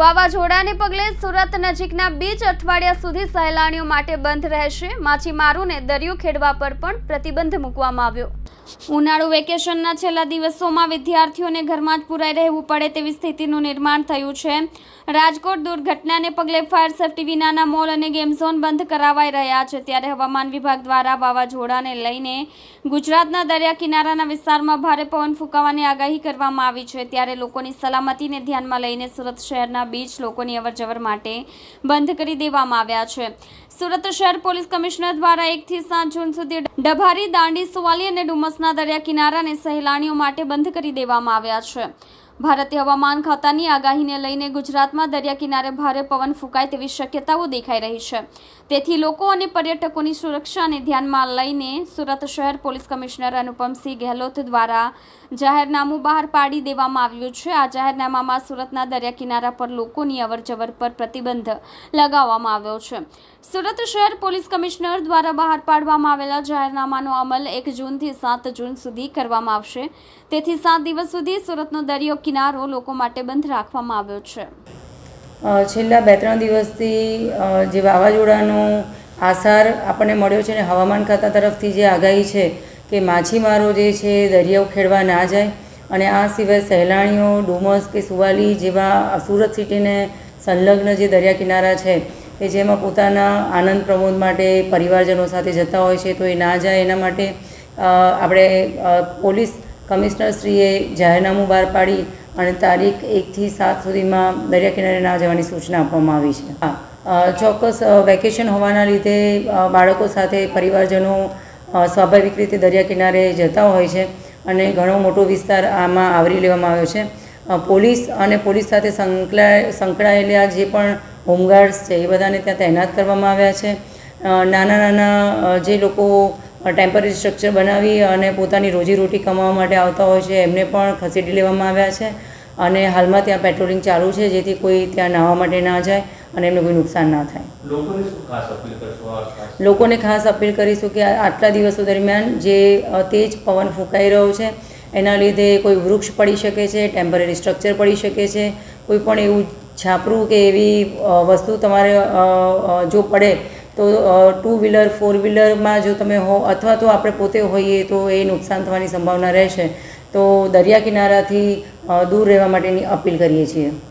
વાવાઝોડાને પગલે સુરત નજીકના બીચ અઠવાડિયા સુધી સહેલાણીઓ માટે બંધ રહેશે. માછીમારોને દરિયો ખેડવા પર પણ પ્રતિબંધ મૂકવામાં આવ્યો. ઉનાળુ વેકેશનના છેલ્લા દિવસોમાં વિદ્યાર્થીઓને ઘરમાં જ પુરાઈ રહેવું પડે તેવી સ્થિતિનું નિર્માણ થયું છે. રાજકોટ દુર્ઘટનાને પગલે ફાયર સેફટી વિનાના મોલ અને ગેમ ઝોન બંધ કરાવાઈ રહ્યા છે. ત્યારે હવામાન વિભાગ દ્વારા વાવાઝોડાને લઈને ગુજરાતના દરિયા કિનારાના વિસ્તારમાં ભારે પવન ફૂંકાવાની આગાહી કરવામાં આવી છે. ત્યારે લોકોની સલામતીને ધ્યાનમાં લઈને સુરત શહેરના બીચ લોકોની અવરજવર માટે બંધ કરી દેવામાં આવ્યા છે. સુરત શહેર પોલીસ કમિશનર દ્વારા એકથી સાત જૂન સુધી ડભારી દાંડી સુવાલી અને ડુમસના દરિયા કિનારાને સહેલાણીઓ માટે બંધ કરી દેવામાં આવ્યા છે. ભારતીય હવામાન ખાતાની આગાહીને લઈને ગુજરાતમાં દરિયા કિનારે ભારે પવન ફૂંકાય તેવી શક્યતાઓ દેખાઈ રહી છે. તેથી લોકો અને પર્યટકોની સુરક્ષાને ધ્યાનમાં લઈને સુરત શહેર પોલીસ કમિશનર અનુપમસિંહ ગેહલોત દ્વારા જાહેરનામું બહાર પાડી દેવામાં આવ્યું છે. આ જાહેરનામામાં સુરતના દરિયા કિનારા પર લોકોની અવરજવર પર પ્રતિબંધ લગાવવામાં આવ્યો છે. સુરત શહેર પોલીસ કમિશનર દ્વારા બહાર પાડવામાં આવેલા જાહેરનામાનો અમલ એક જૂનથી સાત જૂન સુધી કરવામાં આવશે. તેથી સાત દિવસ સુધી સુરતનો દરિયો કિનારો લોકો માટે બંધ રાખવામાં આવ્યો છે. છેલ્લા બે ત્રણ દિવસથી જે વાવાઝોડાનો આસાર આપણને મળ્યો છે ને હવામાન ખાતા તરફથી જે આગાહી છે કે માછીમારો જે છે દરિયાઓ ખેડવા ના જાય અને આ સિવાય સહેલાણીઓ, ડુમસ કે સુવાલી જેવા સુરત સિટીને સંલગ્ન જે દરિયા કિનારા છે કે જેમાં પોતાના આનંદ પ્રમોદ માટે પરિવારજનો સાથે જતા હોય છે તો એ ના જાય એના માટે આપણે પોલીસ કમિશનરશ્રીએ જાહેરનામું બહાર પાડી અને તારીખ એકથી સાત સુધીમાં દરિયા કિનારે ના જવાની સૂચના આપવામાં આવી છે. હા. ચોક્કસ વેકેશન હોવાના લીધે બાળકો સાથે પરિવારજનો સ્વાભાવિક રીતે દરિયા કિનારે જતા હોય છે અને ઘણો મોટો વિસ્તાર આમાં આવરી લેવામાં આવ્યો છે. પોલીસ અને પોલીસ સાથે સંકળાય, સંકળાયેલા જે પણ હોમગાર્ડ્સ છે એ બધાને ત્યાં તૈનાત કરવામાં આવ્યા છે. નાના નાના જે લોકો ટેમ્પરરી સ્ટ્રક્ચર બનાવી અને પોતાની રોજીરોટી કમાવા માટે આવતા હોય છે. એમને પણ ખસેડી લેવામાં આવ્યા છે અને હાલમાં ત્યાં પેટ્રોલિંગ ચાલુ છે જેથી કોઈ ત્યાં નાહવા માટે ના જાય અને એમને કોઈ નુકસાન ના થાય. લોકોને ખાસ અપીલ કરશો કે આટલા દિવસો દરમિયાન જે તેજ પવન ફૂંકાઈ રહ્યો છે એના લીધે કોઈ વૃક્ષ પડી શકે છે ટેમ્પરરી સ્ટ્રક્ચર પડી શકે છે કોઈ પણ એવું છાપરું કે એવી વસ્તુ તમારે જો પડે તો ટુ વ્હીલર ફોર વ્હીલરમાં જો તમે હો, અથવા તો આપણે પોતે હોઈએ તો એ નુકસાન થવાની સંભાવના રહેશે. તો દરિયા કિનારાથી દૂર રહેવા માટેની અપીલ કરીએ છીએ.